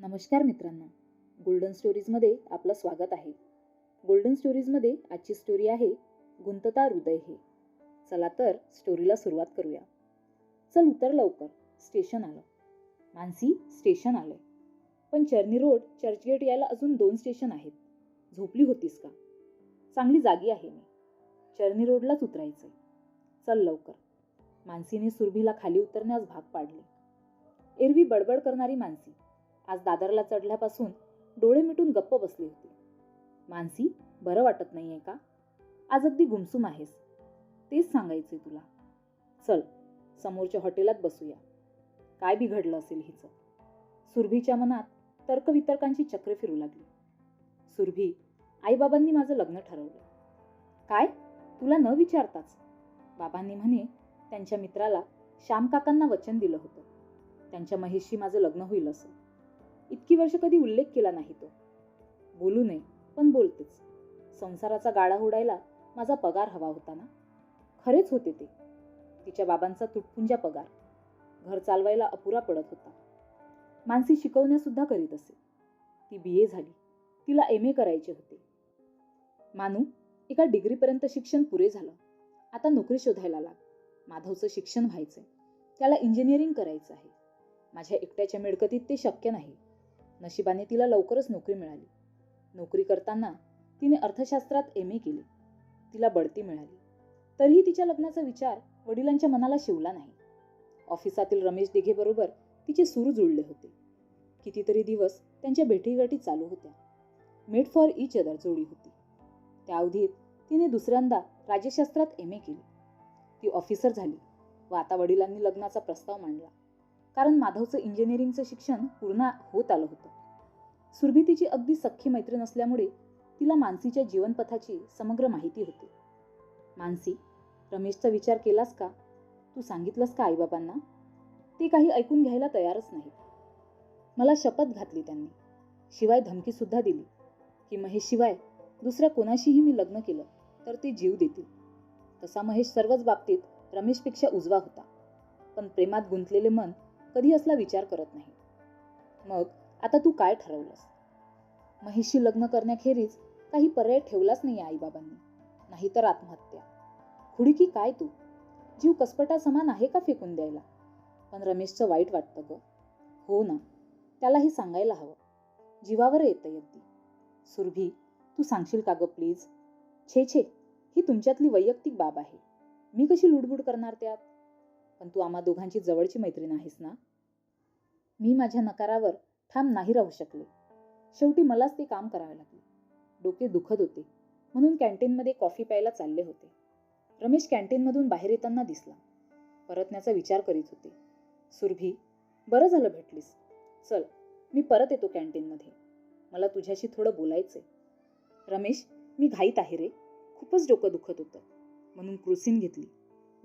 नमस्कार मित्रांनो. गोल्डन स्टोरीजमध्ये आपलं स्वागत आहे. गोल्डन स्टोरीजमध्ये आजची स्टोरी आहे गुंतता हृदय हे. चला तर स्टोरीला सुरुवात करूया. चल उतर लवकर. स्टेशन आलं. मानसी स्टेशन आलंय. पण चर्नी रोड चर्चगेट यायला अजून दोन स्टेशन आहेत. झोपली होतीस का? चांगली जागी आहे मी. चर्नी रोडलाच उतरायचंय. चल लवकर. मानसीने सुरभीला खाली उतरण्यास भाग पाडले. एरवी बडबड करणारी मानसी. आज दादरला चढल्यापासून डोळे मिटून गप्प बसली होती. मानसी बरं वाटत नाहीये का? आज अगदी गुमसुम आहेस. तेच सांगायचंय तुला. चल समोरच्या हॉटेलात बसूया. काय बिघडलं असेल हिचं? सुरभीच्या मनात तर्कवितर्कांची चक्र फिरू लागली. सुरभी आईबाबांनी माझं लग्न ठरवलं. काय? तुला न विचारताच. बाबांनी म्हणे त्यांच्या मित्राला श्यामकाकांना वचन दिलं होतं. त्यांच्या महेशशी माझं लग्न होईल असं. इतकी वर्ष कधी उल्लेख केला नाही तो. बोलू नये पण बोलतेच. संसाराचा गाडा उडायला माझा पगार हवा होता ना? खरेच होते ते. तिच्या बाबांचा तुटपुंजा पगार. घर चालवायला अपुरा पडत होता. मानसी शिकवण्यासुद्धा करीत असे. ती बी. ए. झाली. तिला एम. ए. करायचे होते. मानू एका डिग्रीपर्यंत शिक्षण पुरे झालं. आता नोकरी शोधायला लाग. माधवचं शिक्षण व्हायचंय. त्याला इंजिनिअरिंग करायचं आहे. माझ्या एकट्याच्या मिळकतीत ते शक्य नाही. नशिबाने तिला लवकरच नोकरी मिळाली. नोकरी करताना तिने अर्थशास्त्रात एम ए केले. तिला बढती मिळाली. तरीही तिच्या लग्नाचा विचार वडिलांच्या मनाला शिवला नाही. ऑफिसातील रमेश दिघेबरोबर तिचे सूर जुळले होते. कितीतरी दिवस त्यांच्या भेटीगाठी चालू होत्या. मेड फॉर इच अदर जोडी होती. त्या अवधीत तिने दुसऱ्यांदा राज्यशास्त्रात एम ए केली. ती ऑफिसर झाली व आता वडिलांनी लग्नाचा प्रस्ताव मांडला. कारण माधवचं इंजिनिअरिंगचं शिक्षण पूर्ण होत आलं होतं. सुरभी तिची अगदी सख्खी मैत्रीण असल्यामुळे तिला मानसीच्या जीवनपथाची समग्र माहिती होती. मानसी रमेशचा विचार केलास का? तू सांगितलंस का आईबाबांना? ते काही ऐकून घ्यायला तयारच नाही मला शपथ घातली त्यांनी. शिवाय धमकीसुद्धा दिली. की महेशशिवाय दुसऱ्या कोणाशीही मी लग्न केलं तर ते जीव देतील. तसा महेश सर्वच बाबतीत रमेशपेक्षा उजवा होता. पण प्रेमात गुंतलेले मन कधी असला विचार करत नाही. मग आता तू काय ठरवलंस? महेशशी लग्न करण्याखेरीज काही पर्याय ठेवलाच नाही आईबाबांनी. नाहीतर आत्महत्या. खुडी की काय तू? जीव कसपटा समान आहे का फेकून द्यायला? पण रमेशचं वाईट वाटतं ग. हो ना त्याला हे सांगायला हवं. जीवावर येतं अगदी सुरभी तू सांगशील का ग प्लीज? छे छे ही तुमच्यातली वैयक्तिक बाब आहे. मी कशी लुडबुड करणार त्यात? पण तू आम्हा दोघांची जवळची मैत्रीण आहेस ना? मी माझ्या नकारावर ठाम नाही राहू शकले. शेवटी मलाच ते काम करावे लागले. डोके दुखत होते. म्हणून कॅन्टीनमध्ये कॉफी प्यायला चालले होते. रमेश कॅन्टीनमधून बाहेर येताना दिसला. परतण्याचा विचार करीत होते. सुरभी बरं झालं भेटलीस. चल मी परत येतो कॅन्टीनमध्ये. मला तुझ्याशी थोडं बोलायचंय. रमेश मी घाईत आहे रे. खूपच डोकं दुखत होतं. म्हणून क्रुसिन घेतली.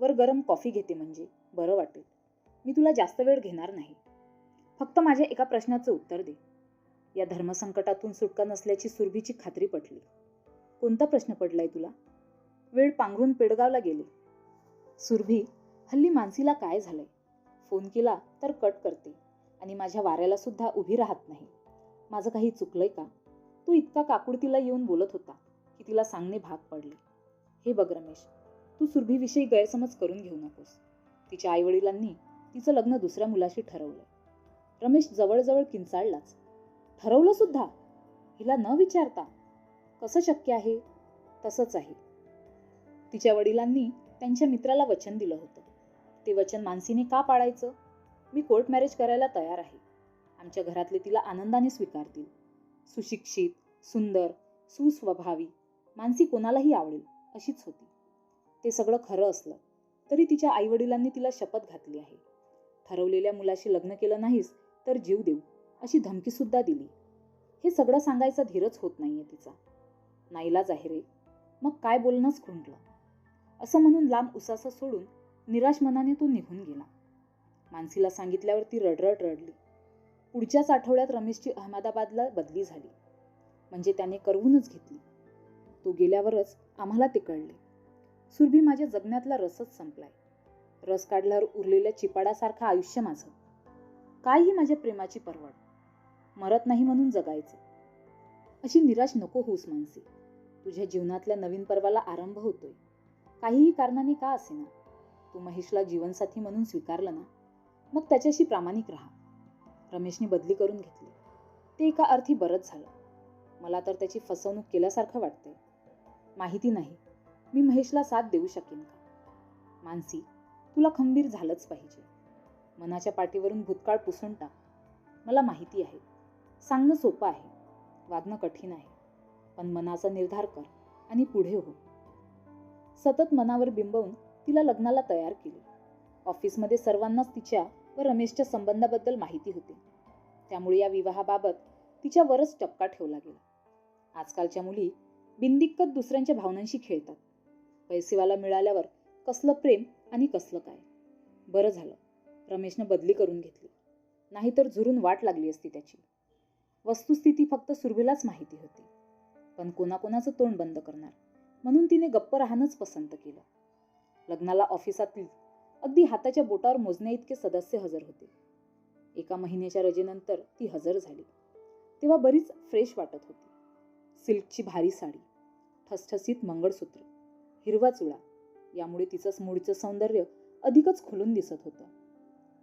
वर गरम कॉफी घेते म्हणजे. बरं वाटेल. मी तुला जास्त वेळ घेणार नाही. फक्त माझ्या एका प्रश्नाचं उत्तर दे. या धर्मसंकटातून सुटका नसल्याची सुरभीची खात्री पटली. कोणता प्रश्न पडलाय तुला? वेळ पांघरून पेडगावला गेले. सुरभी हल्ली मानसीला काय झालंय? फोन केला तर कट करते आणि माझ्या वाऱ्याला सुद्धा उभी राहत नाही. माझं काही चुकलंय का? तू इतका काकुडतीला येऊन बोलत होता की तिला सांगणे भाग पडले. हे बघ रमेश तू सुरभीविषयी गैरसमज करून घेऊ नकोस. तिच्या आईवडिलांनी तिचं लग्न दुसऱ्या मुलाशी ठरवलं. रमेश जवळजवळ किंचाळलाच. ठरवलं सुद्धा? हिला न विचारता? कसं शक्य आहे? तसंच आहे. तिच्या वडिलांनी त्यांच्या मित्राला वचन दिलं होतं. ते वचन मानसीने का पाळायचं? मी कोर्ट मॅरेज करायला तयार आहे. आमच्या घरातले तिला आनंदाने स्वीकारतील. सुशिक्षित सुंदर सुस्वभावी. मानसी कोणालाही आवडेल अशीच होती. ते सगळं खरं असलं. तरी तिच्या आईवडिलांनी तिला शपथ घातली आहे. ठरवलेल्या मुलाशी लग्न केलं नाहीस तर जीव देऊ अशी धमकीसुद्धा दिली. हे सगळं सांगायचा धीरच होत नाहीये तिचा. नाईलाज आहे. रे मग काय बोलणंच खुंटलं. असं म्हणून लांब उसासा सोडून निराश मनाने तो निघून गेला. मानसीला सांगितल्यावर ती रडरड रडली. पुढच्याच आठवड्यात रमेशची अहमदाबादला बदली झाली. म्हणजे त्याने करवूनच घेतली. तो गेल्यावरच आम्हाला ते कळले. सुरभी माझ्या जगण्यातला रसच संपलाय. रस काढल्यावर उरलेल्या चिपाडासारखं आयुष्य माझं. काय ही माझ्या प्रेमाची परवड. मरत नाही म्हणून जगायचं. अशी निराश नको होऊस मानसी. तुझ्या जीवनातल्या नवीन पर्वाला आरंभ होतोय. काहीही कारणाने का असेना? तू महेशला जीवनसाथी म्हणून स्वीकारलं ना? मग त्याच्याशी प्रामाणिक राहा. रमेशने बदली करून घेतली. ते एका अर्थी बरंच झालं. मला तर त्याची फसवणूक केल्यासारखं वाटतंय. माहिती नाही. मी महेशला साथ देऊ शकेन का? मानसी तुला खंबीर झालंच पाहिजे. मनाच्या पाठीवरून भूतकाळ पुसून टाक. मला माहिती आहे. सांगणं सोपं आहे. वागणं कठीण आहे. पण मनाचा निर्धार कर आणि पुढे हो. सतत मनावर बिंबवून तिला लग्नाला तयार केले. ऑफिसमध्ये सर्वांनाच तिच्या व रमेशच्या संबंधाबद्दल माहिती होती. त्यामुळे या विवाहाबाबत तिच्यावरच टपका ठेवला गेला. आजकालच्या मुली बिनदिक्कत दुसऱ्यांच्या भावनांशी खेळतात. पैसेवाला मिळाल्यावर कसलं प्रेम आणि कसलं काय? बरं झालं. रमेशनं बदली करून घेतली. नाहीतर झुरून वाट लागली असती त्याची. वस्तुस्थिती फक्त सुरभीलाच माहिती होती. पण कोणाकोणाचं तोंड बंद करणार? म्हणून तिने गप्प राहणंच पसंत केलं. लग्नाला ऑफिसातील अगदी हाताच्या बोटावर मोजण्या इतके सदस्य हजर होते. एका महिन्याच्या रजेनंतर ती हजर झाली. तेव्हा बरीच फ्रेश वाटत होती. सिल्कची भारी साडी ठसठसीत मंगळसूत्र हिरवा चुडा यामुळे तिचं मूळचं सौंदर्य अधिकच खुलून दिसत होतं.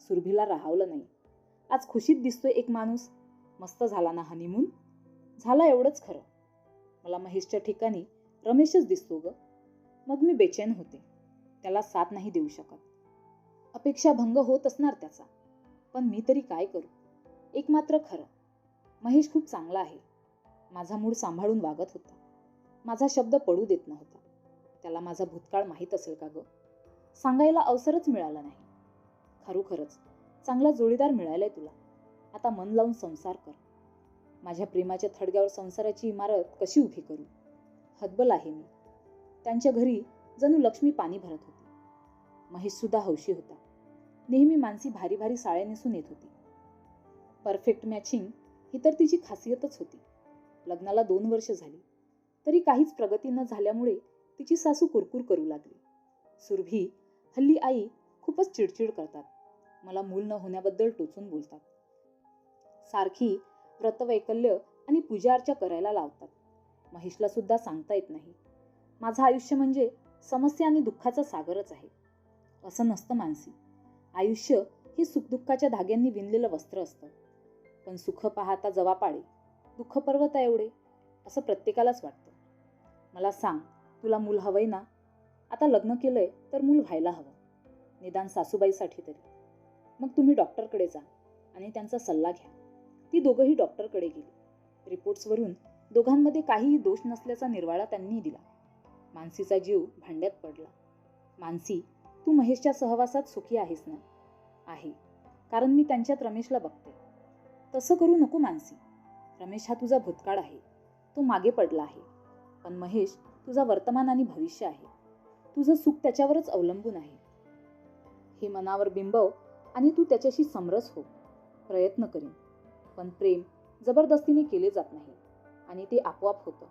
सुरभीला राहावलं नाही. आज खुशीत दिसतोय एक माणूस. मस्त झाला ना हनीमून झाला एवढंच खरं. मला महेशच्या ठिकाणी रमेशच दिसतो ग. मग मी बेचैन होते. त्याला साथ नाही देऊ शकत. अपेक्षा भंग होत असणार त्याचा. पण मी तरी काय करू? एक मात्र खरं. महेश खूप चांगला आहे. माझा मूड सांभाळून वागत होता. माझा शब्द पडू देत नव्हता. त्याला माझा भूतकाळ माहीत असेल का ग? सांगायला अवसरच मिळाला नाही. खरोखरच चांगला जोडीदार मिळालाय तुला. आता मन लावून संसार कर. माझ्या प्रेमाच्या थडग्यावर संसाराची इमारत कशी उभी करू? हतबल आहे मी. त्यांच्या घरी जणू लक्ष्मी पाणी भरत होती. महेशसुद्धा हौशी होता. नेहमी मानसी भारी भारी साळ्या नेसून येत होती. परफेक्ट मॅचिंग ही तर तिची खासियतच होती. लग्नाला दोन वर्ष झाली. तरी काहीच प्रगती न झाल्यामुळे तिची सासू कुरकुर करू लागली. सुरभी हल्ली आई खूपच चिडचिड करतात. मला मूल न होण्याबद्दल टोचून बोलतात. सारखी व्रतवैकल्य आणि पूजाअर्चा करायला लावतात. महेशला सुद्धा सांगता येत नाही. माझं आयुष्य म्हणजे समस्या आणि दुःखाचा सागरच आहे. असं नसतं मानसी. आयुष्य हे सुखदुःखाच्या धाग्यांनी विणलेलं वस्त्र असतं. पण सुख पाहता जवा पाडे दुःख पर्वता एवढे असं प्रत्येकालाच वाटतं. मला सांग तुला मूल हवंय ना? आता लग्न केलंय तर मूल व्हायला हवं. निदान सासूबाईसाठी तरी. मग तुम्ही डॉक्टरकडे जा आणि त्यांचा सल्ला घ्या. ती दोघंही डॉक्टरकडे गेली. रिपोर्ट्सवरून दोघांमध्ये काहीही दोष नसल्याचा निर्वाळा त्यांनी दिला. मानसीचा जीव भांड्यात पडला. मानसी तू महेशच्या सहवासात सुखी आहेस ना? आहे. कारण मी त्यांच्यात रमेशला बघते. तसं करू नको मानसी. रमेश हा तुझा भूतकाळ आहे. तो मागे पडला आहे. पण महेश तुझा वर्तमान आणि भविष्य आहे. तुझं सुख त्याच्यावरच अवलंबून आहे. हे मनावर बिंबव आणि तू त्याच्याशी समरस हो. प्रयत्न करीन. पण प्रेम जबरदस्तीने केले जात नाही आणि ते आपोआप होतं.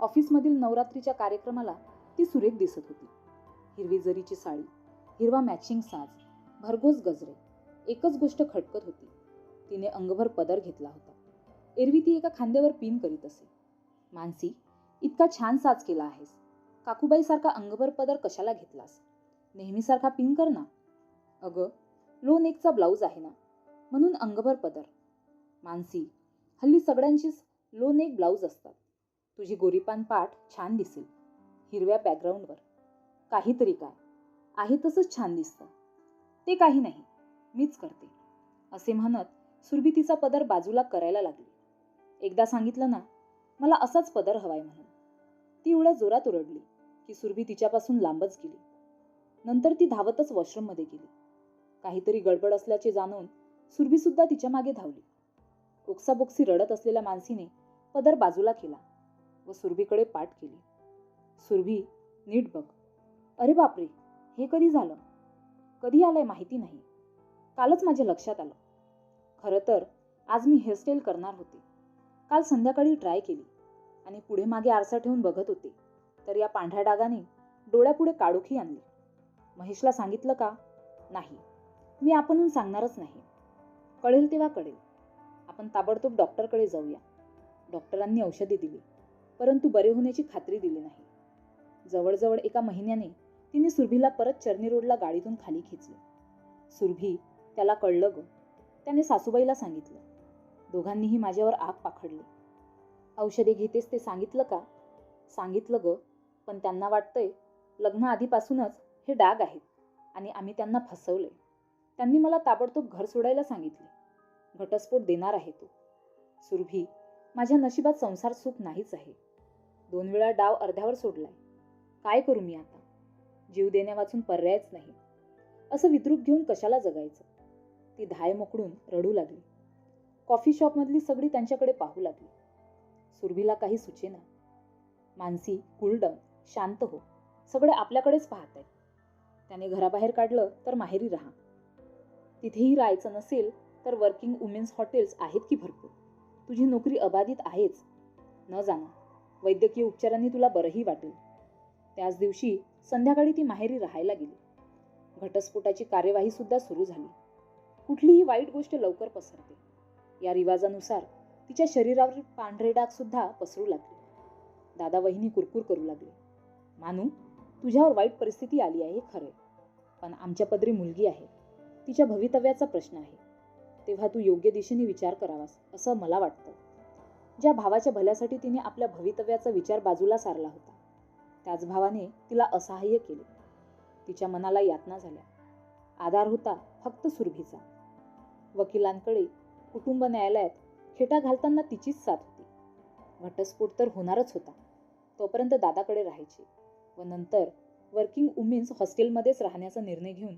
ऑफिसमधील नवरात्रीच्या कार्यक्रमाला ती सुरेख दिसत होती. हिरवी जरीची साडी हिरवा मॅचिंग साज भरघोस गजरे एकच गोष्ट खटकत होती. तिने अंगभर पदर घेतला होता. एरवी ती एका खांद्यावर पिन करीत असे. मानसी इतका छान साज केला आहेस. काकूबाईसारखा अंगभर पदर कशाला घेतलास? नेहमीसारखा पिन कर ना. अगं लो नेकचा ब्लाऊज आहे ना. म्हणून अंगभर पदर. मानसी हल्ली सगळ्यांचीच लो नेक ब्लाऊज असतात. तुझी गोरीपान पाठ छान दिसेल. हिरव्या बॅकग्राऊंडवर काहीतरी काय. आहे तसंच छान दिसतं. ते काही नाही. मीच करते. असे म्हणत सुरभी तिचा पदर बाजूला करायला लागली. एकदा सांगितलं ना मला असाच पदर हवाय म्हणून. ती एवढ्या जोरात ओरडली की सुरभी तिच्यापासून लांबच गेली. नंतर ती धावतच वॉशरूममध्ये गेली. काहीतरी गडबड असल्याचे जाणून सुरभीसुद्धा तिच्यामागे धावली. ओक्साबोक्सी रडत असलेल्या मानसीने पदर बाजूला केला व सुरभीकडे पाठ केली. सुरभी नीट बघ. अरे बापरे हे कधी झालं? कधी आलंय माहिती नाही. कालच माझ्या लक्षात आलं. खरं तर आज मी हेअरस्टाईल करणार होते. काल संध्याकाळी ट्राय केली आणि पुढे मागे आरसा ठेवून बघत होते. तर या पांढऱ्या डागाने डोळ्यापुढे काळोखी आणली. महेशला सांगितलं का? नाही. मी आपणहून सांगणारच नाही. कळेल तेव्हा कळेल. आपण ताबडतोब डॉक्टरकडे जाऊया. डॉक्टरांनी औषधे दिली परंतु बरे होण्याची खात्री दिली नाही. जवळजवळ एका महिन्याने तिने सुरभीला परत चर्नी रोडला गाडीतून खाली खेचले. सुरभी त्याला कळलं ग. त्याने सासूबाईला सांगितलं दोघांनीही माझ्यावर आग पाखडली. औषधे घेतेस ते सांगितलं का? सांगितलं ग पण त्यांना वाटतंय लग्न आधीपासूनच हे डाग आहेत आणि आम्ही त्यांना फसवले त्यांनी मला ताबडतोब घर सोडायला सांगितले. घटस्फोट देणार आहे तो. सुरभी माझ्या नशिबात संसार सुख नाहीच आहे. दोन वेळा डाव अर्ध्यावर सोडलाय. काय करू मी आता? जीव देण्यावाचून पर्यायच नाही. असं विद्रूप घेऊन कशाला जगायचं? ती धाय मोकडून रडू लागली. कॉफी शॉपमधली सगळी त्यांच्याकडे पाहू लागली. सुरभीला काही सुचेना मानसी कुलडम शांत हो. सगळे आपल्याकडेच पाहत आहेत त्याने घराबाहेर काढलं तर माहेरी राहा. तिथेही राहायचं नसेल तर वर्किंग वुमेन्स हॉटेल्स आहेत की भरपूर? तुझी नोकरी अबाधित आहेच. न जाणं. वैद्यकीय उपचारांनी तुला बरंही वाटेल. त्याच दिवशी संध्याकाळी ती माहेरी राहायला गेली. घटस्फोटाची कार्यवाही सुद्धा सुरू झाली. कुठलीही वाईट गोष्ट लवकर पसरते. या रिवाजानुसार तिच्या शरीरावर पांढरे डाग सुद्धा पसरू लागले. दादा वहिनी कुरकुर करू लागले. मानू तुझ्यावर वाईट परिस्थिती आली आहे खरे पण आमच्या पदरी मुलगी आहे. तिच्या भवितव्याचा प्रश्न आहे. तेव्हा तू योग्य दिशेने विचार करावास असं मला वाटतं. ज्या भावाच्या भल्यासाठी तिने आपल्या भवितव्याचा विचार बाजूला सारला होता त्याच भावाने तिला असहाय्य केले. तिच्या मनाला यातना झाल्या. आधार होता फक्त सुरभीचा. वकिलांकडे कुटुंब न्यायालयात खेटा घालताना तिचीच साथ होती. घटस्फोट तर होणारच होता. तोपर्यंत दादाकडे राहायचे व नंतर वर्किंग वुमेन्स हॉस्टेलमध्येच राहण्याचा निर्णय घेऊन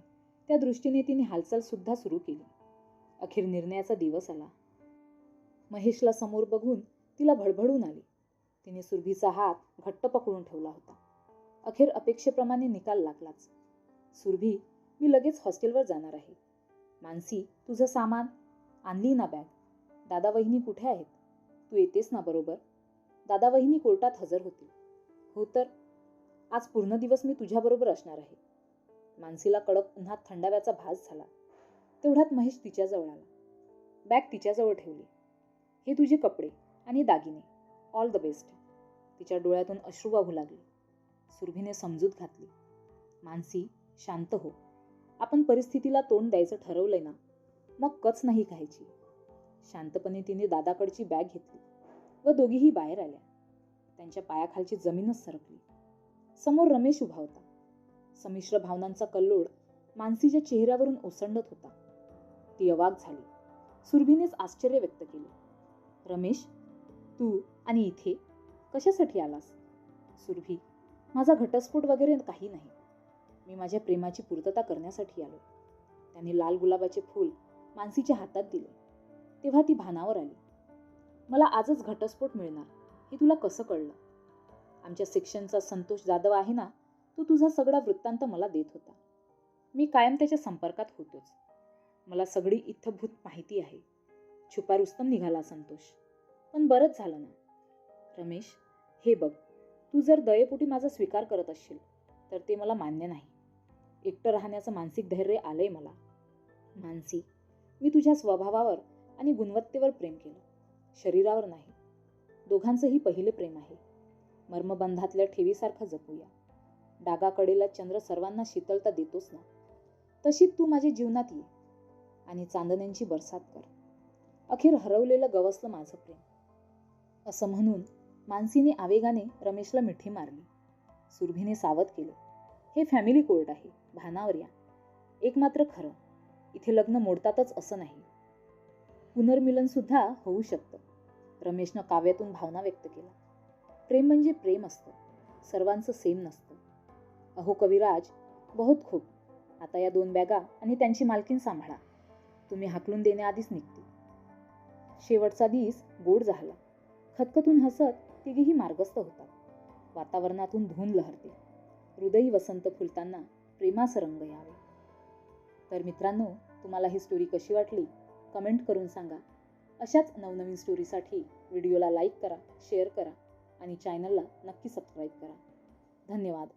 त्या दृष्टीने तिने हालचालसुद्धा सुरू केली. अखेर निर्णयाचा दिवस आला. महेशला समोर बघून तिला भडभडून आली. तिने सुरभीचा हात घट्ट पकडून ठेवला होता. अखेर अपेक्षेप्रमाणे निकाल लागलाच. सुरभी मी लगेच हॉस्टेलवर जाणार आहे. मानसी तुझं सामान आणली ना बॅग. दादा वहिनी कुठे आहेत? तू येतेस ना बरोबर? दादा वहिनी कोर्टात हजर होतील. हो तर. आज पूर्ण दिवस मी तुझ्याबरोबर असणार आहे. मानसीला कडक उन्हात थंडाव्याचा भास झाला. तेवढ्यात महेश तिच्याजवळ आला. बॅग तिच्याजवळ ठेवली. हे तुझे कपडे आणि दागिने. All the best. तिच्या डोळ्यातून अश्रू वाहू लागले. सुरभीने समजूत घातली. मानसी शांत हो. आपण परिस्थितीला तोंड द्यायचं ठरवलंय ना? मग कच नाही खायची. शांतपणे तिने दादाकडची बॅग घेतली व दोघीही बाहेर आल्या. त्यांच्या पायाखालची जमीनच सरकली. समोर रमेश उभा होता. संमिश्र भावनांचा कल्लोळ मानसीच्या चेहऱ्यावरून ओसंडत होता. ती अवाक झाली. सुरभीनेच आश्चर्य व्यक्त केले. रमेश तू आणि इथे कशासाठी आलास? सुरभी माझा घटस्फोट वगैरे काही नाही. मी माझ्या प्रेमाची पूर्तता करण्यासाठी आलो. त्याने लाल गुलाबाचे फूल मानसीच्या हातात दिले. तेव्हा ती भानावर आली. मला आजच घटस्फोट मिळणार हे तुला कसं कळलं? आमच्या सेक्शनचा संतोष जाधव आहे ना तो तुझा सगळा वृत्तांत मला देत होता. मी कायम त्याच्या संपर्कात होतोच. मला सगळी इत्थभूत माहिती आहे. छुपा रुस्तम निघाला संतोष. पण बरंच झालं ना. रमेश हे बघ तू जर दयेपोटी माझा स्वीकार करत असशील तर ते मला मान्य नाही. एकटं राहण्याचं मानसिक धैर्य आलंय मला. मानसी मी तुझ्या स्वभावावर आणि गुणवत्तेवर प्रेम केलं. शरीरावर नाही. दोघांचंही पहिले प्रेम आहे. मर्मबंधातल्या ठेवीसारखं जपूया. डागाकडेला चंद्र सर्वांना शीतलता देतोच ना? तशी तू माझ्या जीवनात ये आणि चांदण्यांची बरसात कर. अखेर हरवलेलं गवसलं माझं प्रेम. असं म्हणून मानसीने आवेगाने रमेशला मिठी मारली. सुरभीने सावध केलं. हे फॅमिली कोर्ट आहे. भानावर या. एक मात्र खरं. इथे लग्न मोडतातच असं नाही. पुनर्मिलन सुद्धा होऊ शकतं. रमेशनं काव्यातून भावना व्यक्त केला प्रेम म्हणजे प्रेम असतं. सर्वांचं सेम नसतं. अहो कविराज बहुत खूप. आता या दोन बॅगा आणि त्यांची मालकीन सांभाळा. तुम्ही हाकलून देण्याआधीच निघते शेवटचा दिस गोड झाला. खतखतून हसत तिघेही मार्गस्थ होतात. वातावरणातून धून लहरते हृदयी वसंत फुलताना प्रेमास रंग यावे. तर मित्रांनो तुम्हाला ही स्टोरी कशी वाटली? कमेंट करून सांगा. अशाच नवनवीन स्टोरीसाठी व्हिडिओला लाईक करा शेअर करा आणि चॅनलला नक्की सबस्क्राईब करा. धन्यवाद.